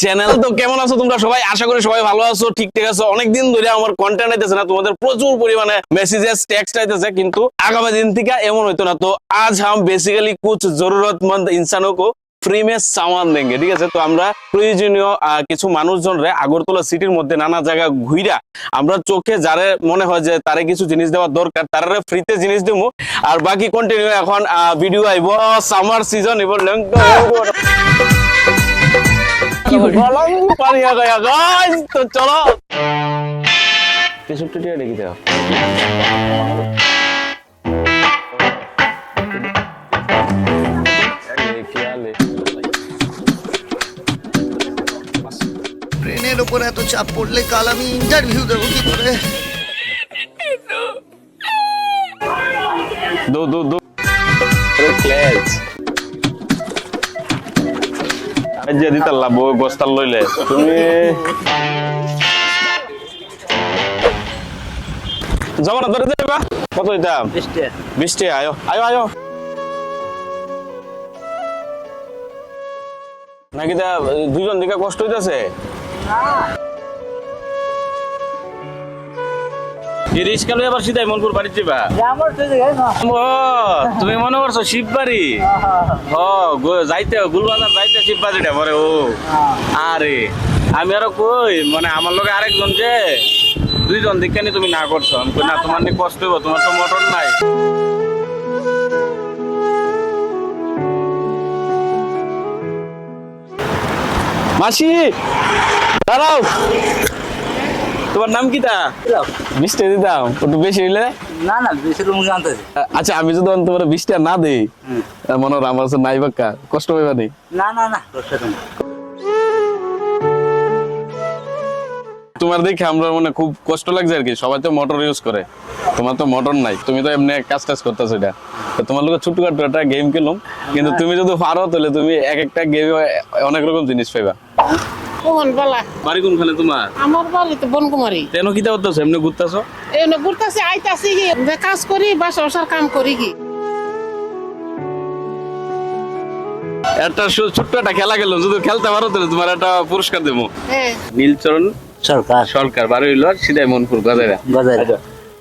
Channel তো কেমন আছো তোমরা সবাই? আশা করি সবাই ভালো আছো আছো। অনেকদিন ধরে আমার কন্টেন্ট না, তোমাদের প্রচুর পরিমাণে আইতেছে, কিন্তু আগামী দিন থেকে এমন হইতো না। তো আজ হাম বেসিক্যালি কুচ জরুরতমন্দ ইনসানো কো ফ্রি মে সামান দেঙ্গে ঠিক আছে? তো আমরা প্রয়োজনীয় কিছু মানুষজন রে আগরতলা সিটির মধ্যে নানা জায়গা ঘুইরা আমরা চোখে যারে মনে হয় যে তারে কিছু জিনিস দেওয়ার দরকার তারে ফ্রিতে জিনিস দেবো আর বাকি কন্টিনিউ এখন ভিডিও আইব সামার সিজন এবার তো চলো। তেষট্টি টাকা দেখি দাও ট্রেনের ওপর এত চাপ পড়লে কাল আমি ইন্টারভিউ দেবো কি করে? দো দো দো। ক্লাস যে দিতাল লাভ বস্তাল লইলে তুমি জমানা ধরে কত বৃষ্টি আয়ো। আয়ো আয়ো। নাকি তা দুজন দিকে কষ্ট হইতাছে? রিক্সা লই আবার সিধাই মনপুর বাড়ি যাবা তুমি মনে করছ শিববাড়ি? হ যাইতে গুলবাজার যাইতে শিববাড়িটা পরে ও। আরে আমি আরও কই মানে আমার লগে আরেকজন যে দুইজন দেখে তুমি না করছ। আমি না তোমার নিয়ে কষ্ট হইব তোমার তো মোটর নাই। মাসি দাঁড়াও। তোমার নাম কি তা? দিতাম একটু বেশি হইলে? না না বেশি লোক জানতেছে আচ্ছা আমি যদি তোমার না দেই মনে হয় আমার নাই বাক্কা। কষ্ট হইবা নেই না না না কষ্ট তোমার দেখে আমরা মানে খুব কষ্ট লাগছে আর কি। সবাই তো মোটর ইউজ করে। তোমার তো মোটর নাই। তুমি তো এমনি কাজ টাজ করতেছো এটা। তো তোমার লোক ছোটখাটো একটা গেম খেললাম কিন্তু তুমি যদি পারো তাহলে তুমি এক একটা গেমে অনেক রকম জিনিস পাইবা। কোন বেলা বাড়ি কোনখানে তোমার? আমার বাড়িতে বনকুমারী। তেন কিতা করতেছো এমনি ঘুরতেছো? এনে ঘুরতেছি আইতাছি কি? কাজ করি বাসা বাসার কাম করি কি? একটা ছোট্ট একটা খেলা খেললাম যদি খেলতে পারো তাহলে তোমার একটা পুরস্কার দেবো। হ্যাঁ নীলচরণ সরকার। সরকার বাড়ি হইল সিধাই মনপুর গজাইরা। বাজারে আচ্ছা,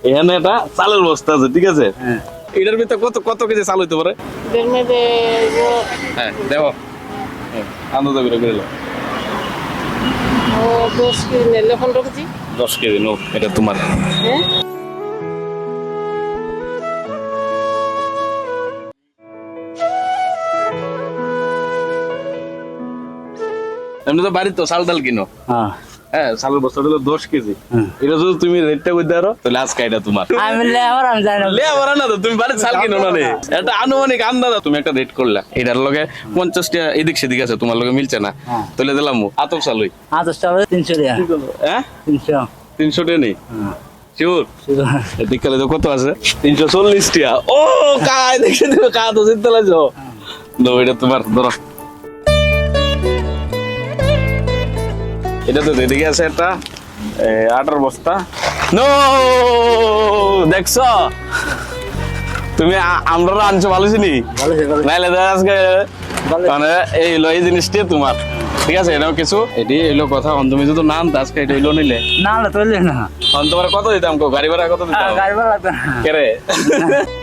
এখানে একটা চালের বস্তা আছে ঠিক আছে? হ্যাঁ। এটার ভিতরে কত কত কেজি চাল হইতে পারে? মধ্যে ও- হ্যাঁ দেবো আন্দাজ করে করে দশ কেজি নিলে পনেরো কেজি? দশ কেজি নো এটা তোমার। হ্যাঁ? এমনি তো বাড়ির তো চাল ডাল কিনো। হ্যাঁ। হ্যাঁ দশ কেজি। এটা যদি তুমি রেটটা করতে পারো তাহলে আজকে এটা তোমার। আমি লেবার আমি জানি না। না তো তুমি বাড়ির চাল কিনো না রে এটা আনুমানিক আন্দাজ তুমি একটা রেট করলা। এটার লগে পঞ্চাশটা এদিক সেদিক আছে তোমার লগে মিলছে না। হ্যাঁ। তাহলে দিলাম আতপ তিনশো টাকা হ্যাঁ? তিনশো। তিনশো টা নেই? হ্যাঁ। শিওর শুধু তো কত আছে? তিনশো চল্লিশ টিয়া ও কায় দেখে দিল কা তো চিন্তা লাগছো। নো এটা তোমার ধরো। এটা তো এদিকে আছে একটা আটার বস্তা। নো দেখছ? তুমি আমরা আনছো ভালো চিনি নাইলে আজকে মানে এই হলো এই জিনিসটি তোমার। ঠিক আছে এটাও কিছু। এটি হইল কথা অন তুমি যদি না আনতে আজকে এটা হইল নিলে। না না তুললে না। অন তোমার কত দিতাম গাড়ি ভাড়া কত দিতাম? গাড়ি ভাড়া কেরে?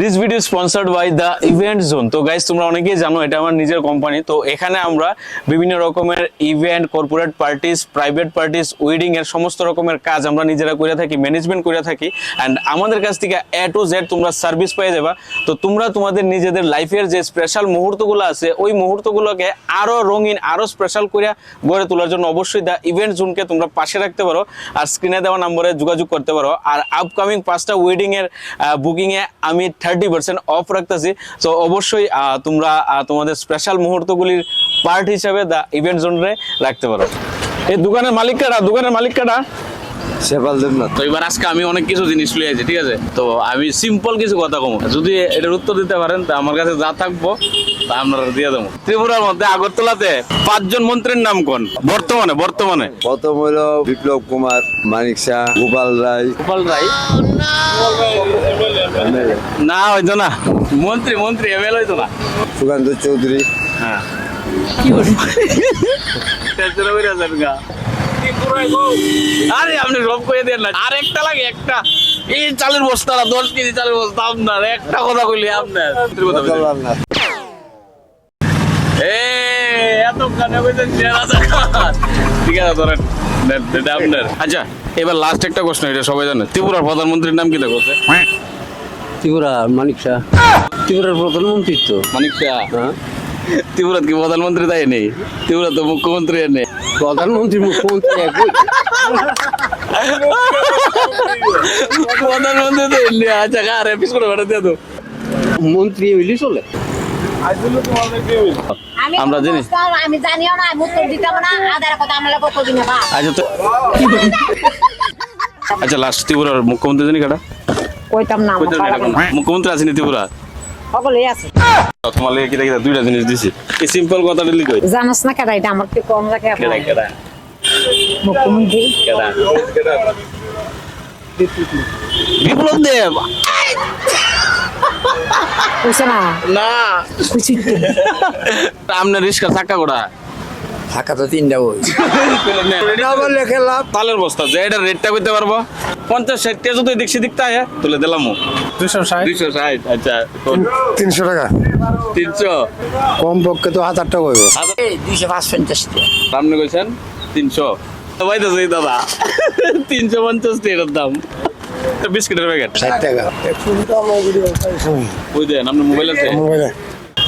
This video sponsored by the event zone তো গাইস তোমরা অনেকেই জানো, এটা আমার নিজের কোম্পানি তো এখানে আমরা বিভিন্ন রকমের event corporate parties private parties wedding এর সমস্ত রকমের কাজ আমরা নিজেরা করে থাকি ম্যানেজমেন্ট করে থাকি। অ্যান্ড আমাদের কাছ থেকে এ টু জেড তোমরা সার্ভিস পেয়ে যাবা। তো তোমরা তোমাদের নিজেদের লাইফের যে স্পেশাল মুহূর্তগুলো আছে, ওই মুহূর্তগুলোকে আরও রঙিন, আরও স্পেশাল করে গড়ে তোলার জন্য অবশ্যই দ্য ইভেন্ট জোনকে তোমরা পাশে রাখতে পারো আর স্ক্রিনে দেওয়া নম্বরে যোগাযোগ করতে পারো। আর আপকামিং পাঁচটা ওয়েডিং এর বুকিং এ আমি থার্টি পার্সেন্ট অফ রাখতেছি। তো অবশ্যই তোমরা তোমাদের স্পেশাল মুহূর্তগুলির পার্ট হিসাবে দ্য ইভেন্ট জোনরে রাখতে পারো। এই দোকানের মালিক কাটা দোকানের মালিক কাটা সেপাল দেবনাথ তো এবার আজকে আমি অনেক কিছু জিনিস লয়ে আছি ঠিক আছে? তো আমি সিম্পল কিছু কথা কম। যদি এটার উত্তর দিতে পারেন তা আমার কাছে যা থাকব তা আপনারা দিয়ে দেবো। ত্রিপুরার মধ্যে আগরতলাতে পাঁচজন মন্ত্রীর নাম কোন? বর্তমানে বর্তমানে। প্রথম হইল বিপ্লব কুমার মানিক শাহ গোপাল রায়। গোপাল রায়? না হয়তো না। মন্ত্রী মন্ত্রী এমএল হয়তো না। সুকান্ত চৌধুরী। হ্যাঁ। গা। আরে আপনি সব কয়ে দেন না। আর একটা লাগে একটা। এই চালের বস্তা না দশ কেজি চালের বস্তা আপনার। একটা কথা কইলি আপনার। ঠিক আছে ধরেন আপনার। আচ্ছা এবার লাস্ট একটা প্রশ্ন এটা সবাই জানে। ত্রিপুরার প্রধানমন্ত্রীর নাম কি দেখো? ত্রিপুরা মানিক শাহ। ত্রিপুরার প্রধানমন্ত্রী তো। মানিক শাহ। হ্যাঁ। ত্রিপুরা কি প্রধানমন্ত্রী তাই নেই? ত্রিপুরা তো মুখ্যমন্ত্রী নেই। প্রধানমন্ত্রী মুখ্যমন্ত্রী একই। প্রধানমন্ত্রী আচ্ছা কার এপিস করে বেড়া দিয়ে তো মন্ত্রী হইলে চলে। আমি আমরা জানি। আমি জানিও না আমি উত্তর দিতাম না আধার কথা আমরা উত্তর দিনে বা আচ্ছা তো আচ্ছা লাস্ট ত্রিপুরার মুখ্যমন্ত্রী জানি কাটা কইতাম না। মুখ্যমন্ত্রী আসেনি ত্রিপুরা সকলেই আছে। লেগে কিটা কিটা দুইটা জিনিস দিছি। এই সিম্পল কথাটা লিখো। জানাস না কেডা এটা আমার কি কম লাগে কেডা কেডা? মুখ্যমন্ত্রী? কেডা? বিপ্লব দেব না? না। আমনে আপনার রিস্কা চাক্কা কোটা ঢাকা তো তিনটা বই। লেখে লাভ তালের বস্তা যে এটা রেটটা করতে পারব? পঞ্চাশ ষাট টাকা যদি দেখছি দিকটা আয় তুলে দিলাম দুশো ষাট? দুশো ষাট আচ্ছা তিনশো টাকা। তিনশো? কম পক্ষে তো হাজার টাকা হইব দুইশো পাঁচ পঞ্চাশ সামনে কইছেন? তিনশো। সবাই তো সেই দাদা। তিনশো পঞ্চাশ টাকার দাম। বিস্কিটের প্যাকেট। ষাট টাকা। ওই দেন? আপনার মোবাইল আছে।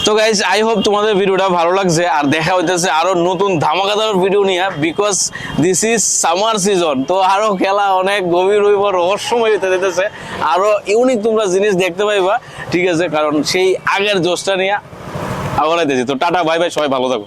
তো গাইজ আই হোপ তোমাদের ভিডিওটা ভালো লাগছে আর দেখা হইতেছে আরও নতুন ধামাকাদার ভিডিও নিয়ে because this is summer season তো আরও খেলা অনেক গভীর হইব, রহস্যময় হইতে যেতেছে, আরও ইউনিক তোমরা জিনিস দেখতে পাইবা, ঠিক আছে? কারণ সেই আগের জোশটা নিয়ে আবার তো টাটা বাই বাই সবাই ভালো থাকো।